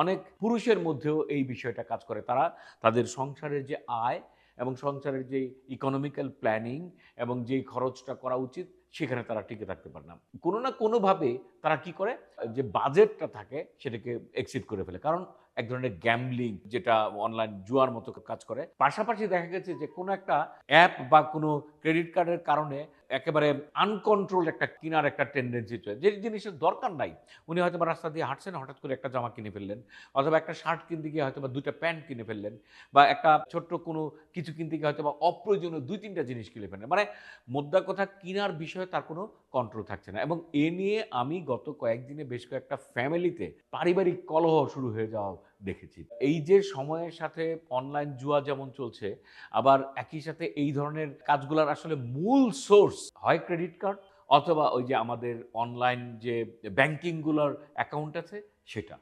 অনেক পুরুষের মধ্যেও এই বিষয়টা কাজ করে। তারা তাদের সংসারের যে আয় এবং সংসারের যে ইকোনমিক্যাল প্ল্যানিং এবং যেই খরচটা করা উচিত সেখানে তারা টিকে থাকতে পারে না। কোনো না কোনোভাবে তারা কি করে? যে বাজেটটা থাকে সেটাকে এক্সিড করে ফেলে। কারণ এক ধরনের গ্যামলিং যেটা অনলাইন জুয়ার মতো কাজ করে। পাশাপাশি দেখা গেছে যে কোনো একটা অ্যাপ বা কোনো ক্রেডিট কার্ডের কারণে একেবারে আনকন্ট্রোল একটা কেনার একটা টেন্ডেন্সি চলে। যে জিনিসের দরকার নাই। উনি হয়তো বা রাস্তা দিয়ে হাঁটছেন, হঠাৎ করে একটা জামা কিনে ফেললেন। অথবা একটা শার্ট কিনতে গিয়ে হয়তো বা দুইটা প্যান্ট কিনে ফেললেন। বা একটা ছোট্ট কোনো কিছু কিনতে গিয়ে হয়তো বা অপ্রয়োজনীয় দুই তিনটা জিনিস কিনে ফেললেন। মানে মোদ্দা কথা, কেনার বিষয়ে তার কোনো কন্ট্রোল থাকছে না। এবং এ নিয়ে আমি গত কয়েকদিনে বেশ কয়েকটা ফ্যামিলিতে পারিবারিক কলহ শুরু হয়ে যাওয়া দেখেছি। এই যে সময়ের সাথে অনলাইন জুয়া যেমন চলছে, আবার একই সাথে এই ধরনের কাজগুলোর আসলে মূল সোর্স হয় ক্রেডিট কার্ড অথবা ওই যে আমাদের অনলাইন যে ব্যাংকিংগুলোর অ্যাকাউন্ট আছে, সেটা।